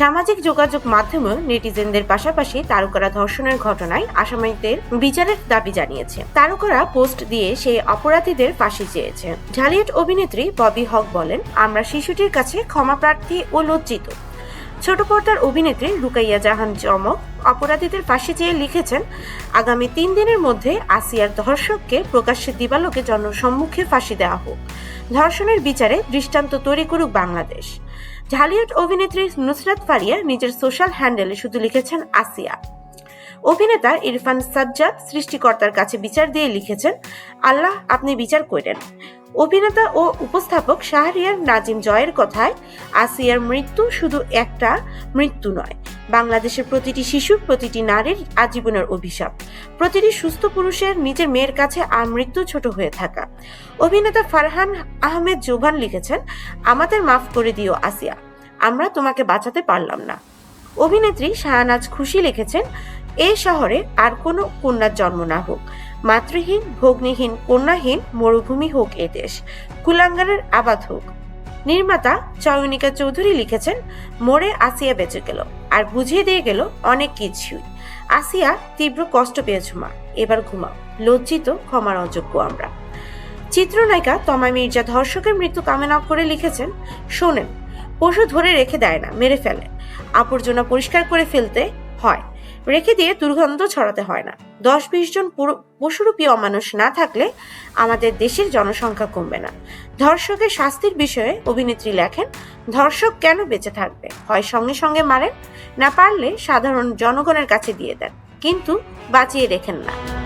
সামাজিক যোগাযোগ মাধ্যমেও নেটিজেনদের পাশাপাশি তারকারা ধর্ষণের ঘটনায় আসামিদের বিচারের দাবি জানিয়েছে। তারকারা পোস্ট দিয়ে সেই অপরাধীদের ফাঁসি চেয়েছে। ঢালিউড অভিনেত্রী ববি হক বলেন, আমরা শিশুটির কাছে ক্ষমা প্রার্থী ও লজ্জিত। ছোট পর্দার অভিনেত্রী রুকাইয়া জাহান চমক অপরাধীদের ফাঁসি চেয়ে লিখেছেন, আগামী তিন দিনের মধ্যে আসিয়ার ধর্ষককে প্রকাশ্যে দিবালোকে জনসম্মুখে ফাঁসি দেওয়া হোক। ধর্ষণের বিচারে দৃষ্টান্ত তৈরি করুক বাংলাদেশ। ঢালিউড অভিনেত্রী নুসরাত ফারিয়া নিজের সোশ্যাল হ্যান্ডেলে শুধু লিখেছেন, আসিয়া। অভিনেতা ইরফান সাজ্জাদ সৃষ্টিকর্তার কাছে বিচার দিয়ে লিখেছেন, আল্লাহ, আপনি বিচার করেন। অভিনেতা ও উপস্থাপক শাহরিয়ার নাজিম জয়ের কথায়, আসিয়ার মৃত্যু শুধু একটা মৃত্যু নয়, বাংলাদেশের প্রতিটি শিশু, প্রতিটি নারীর আজীবনের অভিশাপ। প্রতিটি সুস্থ পুরুষের নিজের মেয়ের কাছে আর মৃত্যু ছোট হয়ে থাকা। অভিনেতা ফারহান আহমেদ জোভান লিখেছেন, আমাদের মাফ করে দিও আসিয়া, আমরা তোমাকে বাঁচাতে পারলাম না। অভিনেত্রী শাহনাজ খুশি লিখেছেন এ শহরে আর কোনো কন্যার জন্ম না হোক। মাতৃহীন, ভগ্নিহীন, কন্যাহীন, মরুভূমি হোক এ দেশ। কুলাঙ্গারের আবাদ হোক। নির্মাতা চয়নিকা চৌধুরী লিখেছেন মোড়ে আসিয়া বেঁচে গেল, আর বুঝিয়ে দিয়ে গেল অনেক কিছুই। আসিয়া তীব্র কষ্ট পেয়েছ মা, এবার ঘুমাও। লজ্জিত, ক্ষমার অযোগ্য আমরা। চিত্রনায়িকা তমা মির্জা ধর্ষকের মৃত্যু কামনা করে লিখেছেন, শোনেন, পশু ধরে রেখে দেয় না, মেরে ফেলে। আবর্জনা পরিষ্কার করে ফেলতে হয় রেখে দিয়ে দুর্গন্ধ ছড়াতে হয় না। দশ বিশ জন পশুরূপীয় পশুরূপী অমানুষ না থাকলে আমাদের দেশের জনসংখ্যা কমবে না। ধর্ষকের শাস্তির বিষয়ে অভিনেত্রী লেখেন, ধর্ষক কেন বেঁচে থাকবে? হয় সঙ্গে সঙ্গে মারেন? না পারলে সাধারণ জনগণের কাছে দিয়ে দেন। কিন্তু বাঁচিয়ে রেখেন না।